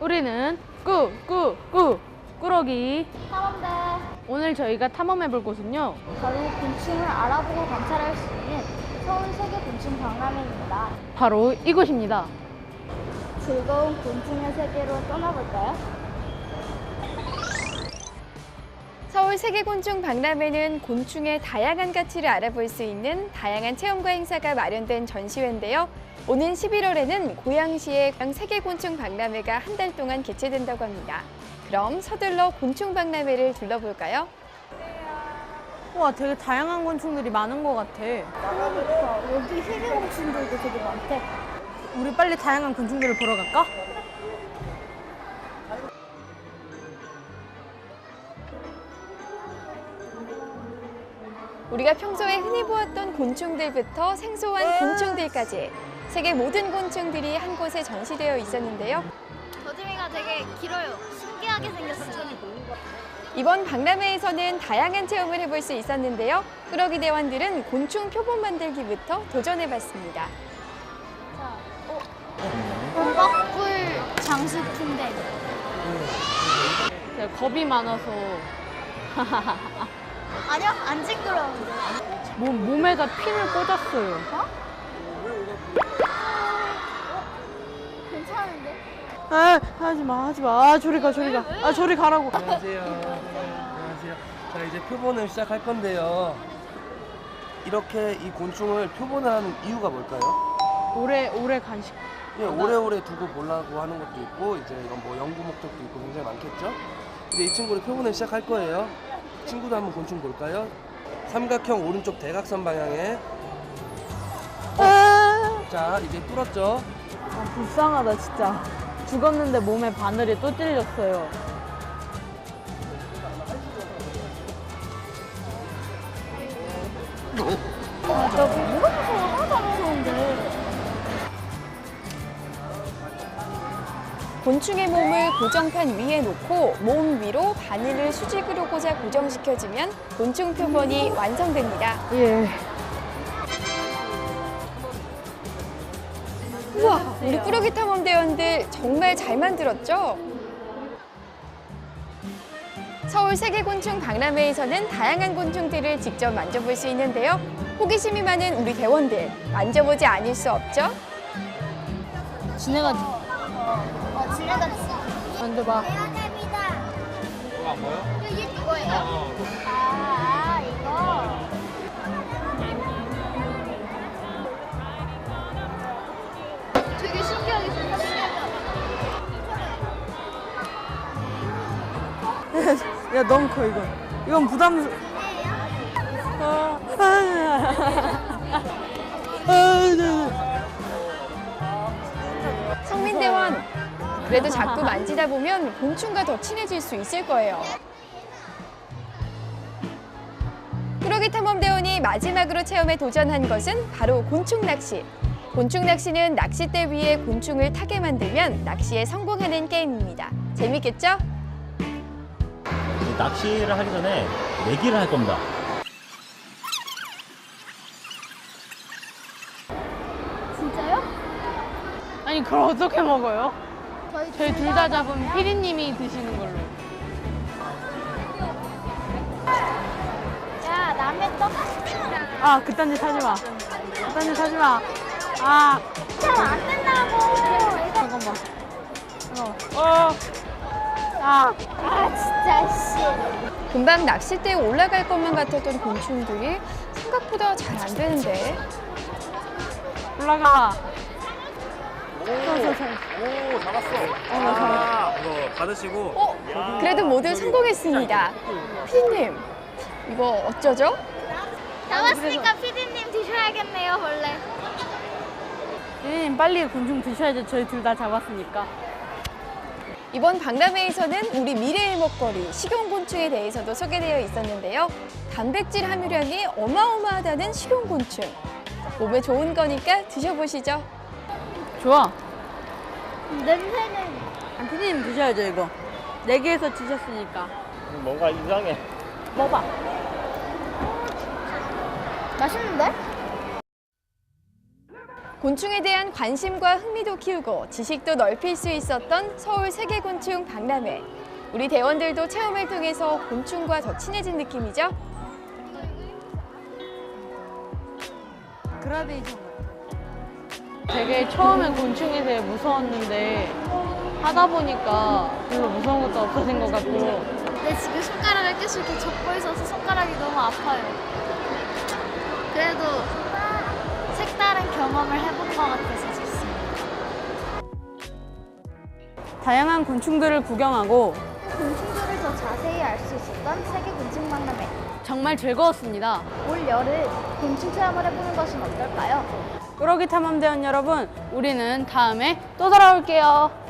우리는 꾸, 꾸, 꾸, 꾸러기. 탐험대 오늘 저희가 탐험해 볼 곳은요. 바로 곤충을 알아보고 관찰할 수 있는 서울 세계 곤충 박람회입니다. 바로 이곳입니다. 즐거운 곤충의 세계로 떠나볼까요? 서울 세계곤충 박람회는 곤충의 다양한 가치를 알아볼 수 있는 다양한 체험과 행사가 마련된 전시회인데요. 오는 11월에는 고양시의 세계곤충 박람회가 한 달 동안 개최된다고 합니다. 그럼 서둘러 곤충 박람회를 둘러볼까요? 와, 되게 다양한 곤충들이 많은 것 같아. 여기 세계 곤충들도 되게 많대. 우리 빨리 다양한 곤충들을 보러 갈까? 우리가 평소에 흔히 보았던 곤충들부터 생소한 곤충들까지 세계 모든 곤충들이 한 곳에 전시되어 있었는데요. 더듬이가 되게 길어요. 신기하게 생겼어요. 이번 박람회에서는 다양한 체험을 해볼 수 있었는데요. 꾸러기 대원들은 곤충 표본 만들기부터 도전해봤습니다. 자, 어? 범박불 장수풍뎅. 제가 겁이 많아서 아니요, 안 징그러운데. 몸, 몸에다 핀을 꽂았어요. 괜찮은데? 아, 하지 마, 하지 마. 아, 저리 가, 저리 가. 아, 저리 가라고. 안녕하세요. 안녕하세요. 자 이제 표본을 시작할 건데요. 이렇게 이 곤충을 표본을 하는 이유가 뭘까요? 오래, 오래 간식. 예, 오래오래 두고 보려고 하는 것도 있고 이제 이건 뭐 연구 목적도 있고 굉장히 많겠죠. 이제 이 친구를 표본을 시작할 거예요. 친구도 한번 곤충 볼까요? 삼각형 오른쪽 대각선 방향에 아, 자 이제 뚫었죠. 아, 불쌍하다, 진짜. 죽었는데 몸에 바늘이 또 찔렸어요. 곤충의 몸을 고정판 위에 놓고 몸 위로 바늘을 수직으로 꽂아 고정시켜주면 곤충 표본이 완성됩니다. 예. 우와, 우리 꾸러기 탐험대원들 정말 잘 만들었죠? 서울 세계곤충 박람회에서는 다양한 곤충들을 직접 만져볼 수 있는데요. 호기심이 많은 우리 대원들, 만져보지 않을 수 없죠? 지네가 어, 지뢰같이. 만져봐. 대원입니다. 이거 안 보여? 이게 이거예요? 아, 아, 이거. 되게 신기하게 생겼어요. 야, 너무 커, 이건. 이건 부담스... 아, 아, 아, 네. 성 민대원, 그래도 자꾸 만지다 보면 곤충과 더 친해질 수 있을 거예요. 꾸러기 탐험대원이 마지막으로 체험에 도전한 것은 바로 곤충 낚시. 곤충 낚시는 낚싯대 위에 곤충을 타게 만들면 낚시에 성공하는 게임입니다. 재밌겠죠? 이 낚시를 하기 전에 내기를 할 겁니다. 아니, 그걸 어떻게 먹어요? 저희, 저희 둘 다 잡은 피디님이 드시는 걸로. 야, 남의 떡. 아, 그딴 짓 하지 마. 그딴 짓 하지 마. 아, 하면 안 된다고. 잠깐만. 잠깐만. 어. 아, 아, 진짜, 씨. 금방 낚싯대에 올라갈 것만 같았던 곤충들이 생각보다 잘 안 되는데. 올라가. 오, 잡았어. 아, 이거 받으시고. 어? 그래도 모두 성공했습니다. 피디님, 이거 어쩌죠? 잡았으니까 피디님 드셔야겠네요, 원래. 피디님, 빨리 곤충 드셔야죠. 저희 둘 다 잡았으니까. 이번 박람회에서는 우리 미래의 먹거리 식용곤충에 대해서도 소개되어 있었는데요. 단백질 함유량이 어마어마하다는 식용곤충. 몸에 좋은 거니까 드셔보시죠. 좋아. 냄새는 아, 피디님 드셔야죠, 이거. 네 개에서 드셨으니까. 뭔가 이상해. 먹어봐. 맛있는데? 곤충에 대한 관심과 흥미도 키우고 지식도 넓힐 수 있었던 서울 세계곤충 박람회. 우리 대원들도 체험을 통해서 곤충과 더 친해진 느낌이죠? 그라데이션 되게 처음엔 곤충이 되게 무서웠는데 하다 보니까 별로 무서운 것도 없어진 것 같고 근데 지금 손가락을 계속 이렇게 접고 있어서 손가락이 너무 아파요. 그래도 색다른 경험을 해본 것 같아서 좋습니다. 다양한 곤충들을 구경하고 곤충들을 더 자세히 알 수 있었던 세계 곤충 박람회. 정말 즐거웠습니다. 올 여름 곤충 체험을 해보는 것은 어떨까요? 꾸러기 탐험대원 여러분, 우리는 다음에 또 돌아올게요.